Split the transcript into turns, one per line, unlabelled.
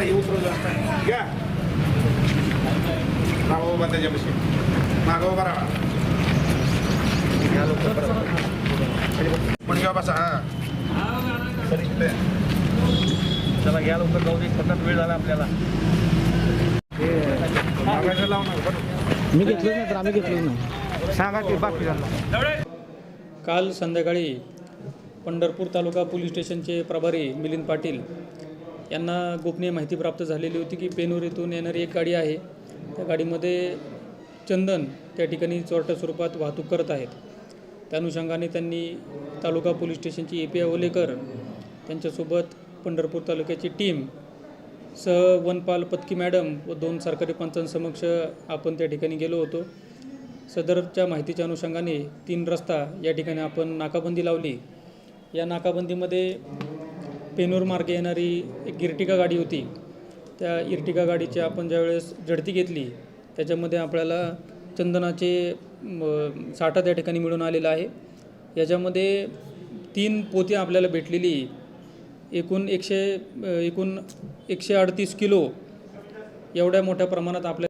चला हे उतरव जास्त घ्या राहा उभा त्याच्यापाशी मागं उभा राहा पण घ्या बसा हा
चला घ्या लवकर जाऊ दे सतत वेळ झाला आपल्याला.
मी घेतलंच नाही तर आम्ही नाही
सांगा की बाकी
काल संध्याकाळी पंढरपूर तालुका पोलीस स्टेशनचे प्रभारी मिलिंद पाटील यांना गोपनीय माहिती प्राप्त झालेली होती की पेनूर येथून येणारी एक गाडी आहे. त्या गाडीमध्ये चंदन त्या ठिकाणी चोरट्या स्वरूपात वाहतूक करत आहेत. त्या अनुषंगाने त्यांनी तालुका पोलीस स्टेशनची ए पी आय ओलेकर त्यांच्यासोबत पंढरपूर तालुक्याची टीम सह वनपाल पत्की मॅडम व दोन सरकारी पंचांसमक्ष आपण त्या ठिकाणी गेलो होतो. सदरच्या माहितीच्या अनुषंगाने तीन रस्ता या ठिकाणी आपण नाकाबंदी लावली. या नाकाबंदीमध्ये पेनूर मार्गे येणारी एक इर्टिका गाडी होती. त्या इर्टिका गाडीची आपण ज्यावेळेस झडती घेतली त्याच्यामध्ये आपल्याला चंदनाचे साठा त्या ठिकाणी मिळून आलेला आहे. याच्यामध्ये तीन पोती आपल्याला भेटलेली. एकूण एकशे एकूण एकशे अडतीस किलो एवढ्या मोठ्या प्रमाणात आपल्या